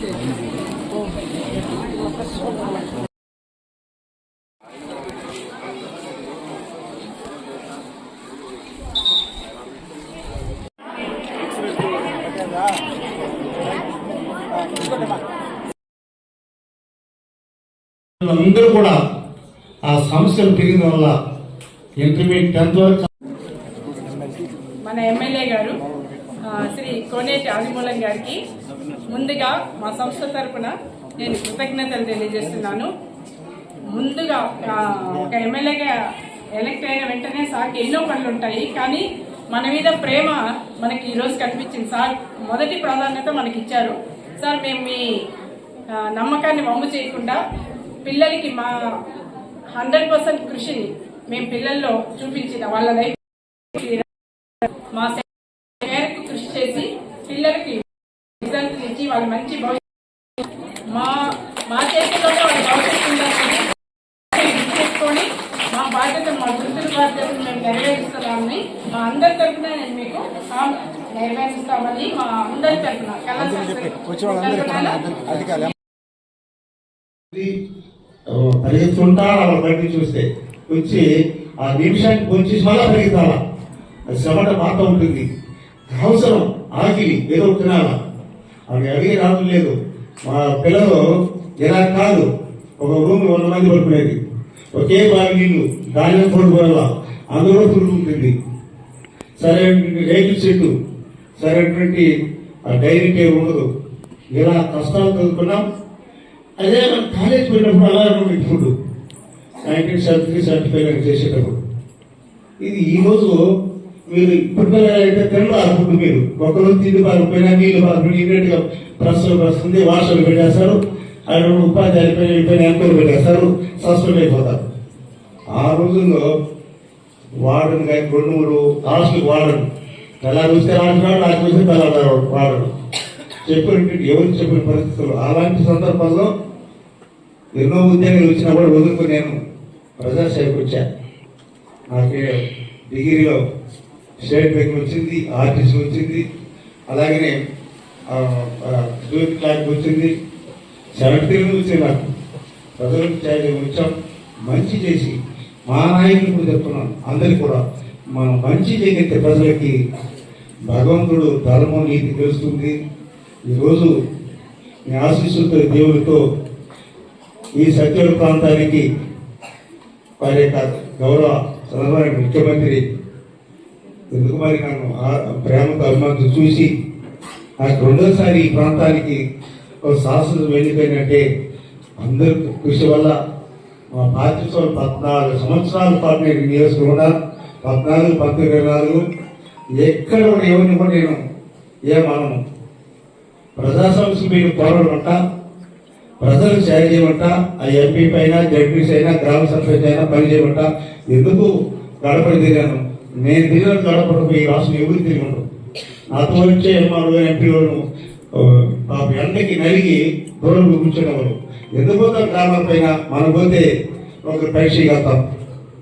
అందరూ కూడా ఆ సమస్యలు పెరిగిన వల్ల ఇంటర్మీడియట్ టెన్త్ వరకు మన ఎమ్మెల్యే గారు శ్రీ కోనేటి ఆదిమూలం గారికి ముందుగా మా సంస్థ తరపున నేను కృతజ్ఞతలు తెలియజేస్తున్నాను. ముందుగా ఒక ఎమ్మెల్యేగా ఎలక్ట్ అయిన వెంటనే సార్కి ఎన్నో పనులు ఉంటాయి కానీ మన మీద ప్రేమ మనకి ఈరోజు కనిపించింది. సార్ మొదటి ప్రాధాన్యత మనకి ఇచ్చారు సార్ మేము మీ నమ్మకాన్ని వమ్ము చేయకుండా పిల్లలకి మా హండ్రెడ్ పర్సెంట్ కృషిని మేము పిల్లల్లో చూపించిన వాళ్ళ లైఫ్ మా పిల్లలకి రిజల్ట్ ఇచ్చి వాళ్ళ మంచి భవిష్యత్తు మా మా చేతిలోనే వాళ్ళ భవిష్యత్తు ఉందని మా బాధ్యత మా వృత్తుల బాధ్యతను మేము నెరవేరుస్తున్నామని మా అందరి తరఫున నేను మీకు నెరవేరుస్తామని మా అందరి తరఫున కళాశాస్త్రి పరిగెత్తుంటా వాళ్ళ బయట చూస్తే వచ్చి ఆ నిమిషానికి వచ్చి మళ్ళా పరిగెత్తాల? అది చెమట మాత ఉంటుంది. అవసరం. ఆకిలి ఏదో తినాలా అవి అడిగే రావడం లేదు. మా పిల్లలు ఇలా కాదు. ఒక రూమ్ వంద మంది పడుకునేది. ఒకే బావి నీళ్ళు దానిలో పడుకోవాలా? అందులో పురుగు ఉంటుంది. సరైనటువంటి రేకుల చెట్టు సరైనటువంటి ఆ డైరీ టేబుల్ ఉండదు. ఇలా కష్టాలు చదువుకున్నాం? అదే మనం కాలేజ్ పోయినప్పుడు అలా ఉంది ఇప్పుడు నైన్టీన్ సెవెంటీ సెవెంటీ ఫైవ్ చేసేటప్పుడు. ఇది ఈరోజు మీరు ఇప్పుడు అయితే తినరు ఫుడ్ మీరు. ఒకరు తిండి పారిపోయినా నీళ్ళు పారిపోయినా ఇమీడియట్గా ప్రశ్నలు వస్తుంది వాషలు పెట్టేస్తారు. ఆయన ఉపాధి అయిపోయి అయిపోయిన ఎంకలు పెట్టేస్తారు. సస్పెండ్ అయిపోతారు. ఆ రోజుల్లో వాడను కానీ రెండు మూడు హాస్టల్ వాడను. ఎలా చూస్తే ఆడుతున్నాడు నాకు చూస్తే తెల్లాడు వాడను చెప్పినట్టు ఎవరు చెప్పిన పరిస్థితులు అలాంటి సందర్భాల్లో ఎన్నో ఉద్యోగాలు వచ్చినా కూడా వదులుకు నేను ప్రజాసేవకు వచ్చాను నాకు డిగ్రీలో స్టేట్ బ్యాంక్ వచ్చింది ఆర్టీసీ వచ్చింది అలాగనే జ్యోతి క్లాక్ వచ్చింది. సెవెంటీ వచ్చింది నాకు ప్రజలకు వచ్చాం. మంచి చేసి మా నాయకులు కూడా చెప్తున్నాను అందరికి కూడా మనం మంచి చేయగలిగితే ప్రజలకి భగవంతుడు ధర్మం నీతి తెలుస్తుంది. ఈరోజు మీ ఆశీస్సులతో దేవుడితో ఈ సత్యుల ప్రాంతానికి వారి యొక్క గౌరవ చంద్రబాబు ముఖ్యమంత్రి ఎందుకు మరి నన్ను ప్రేమతో అభిమానులు చూసి నాకు రెండోసారి ఈ ప్రాంతానికి ఒక శాసన వెళ్ళిపోయినట్టే అందరి కృషి వల్ల మా పార్టీ పద్నాలుగు సంవత్సరాల పాటు నేను నియోజకవర్గం పద్నాలుగు పంతొమ్మిది నాలుగు. ఎక్కడ కూడా ఎవరిని కూడా నేను ఏమనను. ప్రజా సమస్య మీరు పోరాడమంట? ప్రజలు సేవ చేయమంట? ఆ ఎంపీ పైన జడ్పీస్ అయినా గ్రామ సర్పంచ్ అయినా పని చేయమంట? ఎందుకు గడపడి తిరిగాను? నేను తెలియని గడపడకు ఈ రాష్ట్రం ఎవరు తిరిగి ఉండవు నాతో వచ్చే ఎంఆర్ఓ ఎంపీలను పాప ఎండకి నలిగి దూరం కూర్చునేవారు. ఎందుకు పోతాం గ్రామాల పైన? మనం పోతే ఒక పరీక్ష వెళ్తాం.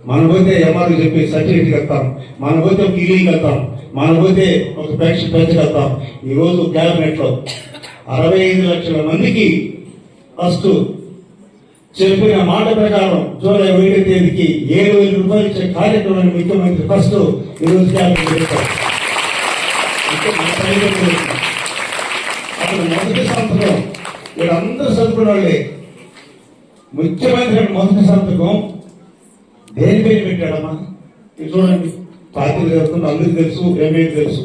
మనం పోతే ఎంఆర్ఓ చెప్పి సర్టిఫికేట్ వెళ్తాం. మనం పోతే ఒక ఇల్లు వెళ్తాం. మనం పోతే ఒక పరీక్ష పెంచగలుగుతాం ఈరోజు క్యాబినెట్లో అరవై ఐదు లక్షల మందికి ఫస్ట్ చెప్పిన మాట ప్రకారం జూలై ఒకటి తేదీకి ఏడు వేల రూపాయలు ఇచ్చే కార్యక్రమాన్ని ముఖ్యమంత్రి ఫస్ట్ ఈరోజు క్యాబినెట్ చేస్తారు అంటే మొదటి సంతకం వీళ్ళందరూ చదువుకున్న వాళ్ళే ముఖ్యమంత్రి మొదటి సంతకం దేని పేరు పెట్టాడమ్మా? ఇది చూడండి. పార్టీలు చదువుతున్న అందరికి తెలుసు ఎంఏకి తెలుసు.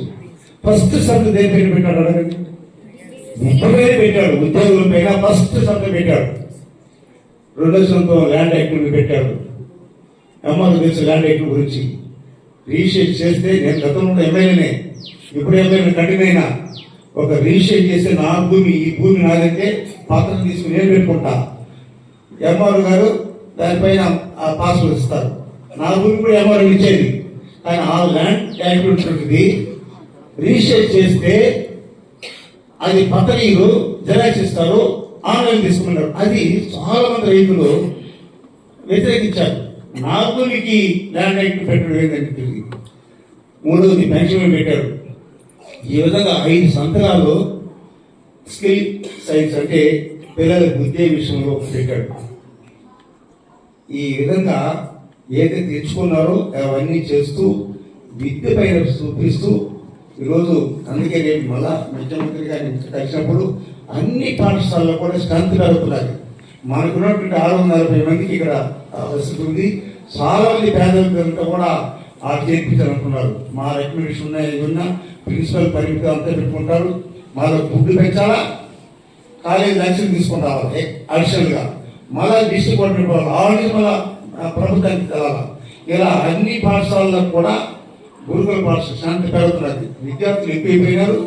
ఫస్ట్ సంత దేని పేరు పెట్టాడు? అడగండి. ముఖ్యమే పెట్టాడు ఉద్యోగుల పైన ఫస్ట్ సంత పెట్టాడు. రెండో సంతకం ల్యాండ్ యాక్ట్ పెట్టాడు ఎంఆర్ తెలుసు ల్యాండ్ యాక్ట్ గురించి. రీషేక్ చేస్తే నేను గతంలో ఎమ్మెల్యేనే ఇప్పుడు ఎమ్మెల్యే కఠినైనా ఒక రీషేక్ చేస్తే నా భూమి ఈ భూమి నాదైతే పాత్ర తీసుకుని నేను పెట్టుకుంటా. ఎంఆర్ గారు దానిపైన ఆ పాస్వర్డ్ ఇస్తారు నా భూమి కూడా ఎంఆర్ ఇచ్చేది. కానీ ఆ ల్యాండ్ యాక్ట్ ఉంటుంది రీషేక్ చేస్తే అది పత్రికలు జరాక్స్ ఇస్తారు. ఆన్లైన్ తీసుకున్నారు. అది చాలా మంది రైతులు వ్యతిరేకించారు. నాకు ల్యాండ్ యాక్ట్ పెట్టడం తిరిగి మూడవది పెన్షన్ పెట్టారు. ఈ విధంగా ఐదు సంతకాలు స్కిల్ సైన్స్ అంటే పిల్లల విద్య విషయంలో పెట్టాడు ఈ విధంగా ఏదైతే తెచ్చుకున్నారో అవన్నీ చేస్తూ విద్య పైన చూపిస్తూ ఈరోజు అందుకే నేను మళ్ళా ముఖ్యమంత్రి గారిని కలిసినప్పుడు అన్ని పాఠశాలలో కూడా స్ట్రెంత్ పెరుగుతున్నది. మనకున్నటువంటి ఆరు వందల నలభై మందికి ఇక్కడ ఆ, వసతి ఉంది. చాలా మంది పేదల పిల్లలతో కూడా ఆ చేర్పించాలనుకున్నారు మా రికమెండేషన్ ఉన్నాయి ఉన్నా ప్రిన్సిపల్ పరిమితి అంతా పెట్టుకుంటారు. మాలో ఫుడ్ పెంచాలా? కాలేజ్ లక్ష్యం తీసుకొని రావాలి? అడిషనల్గా మళ్ళా డిస్ట్రిక్ట్ కోఆర్డినేటర్ వాళ్ళు ఆల్రెడీ మళ్ళా ప్రభుత్వానికి తెలాలి ఇలా అన్ని పాఠశాలలకు కూడా గురుకుల పాఠశాల శాంతి పెరుగుతున్నది. విద్యార్థులు ఎక్కువైపోయినారు.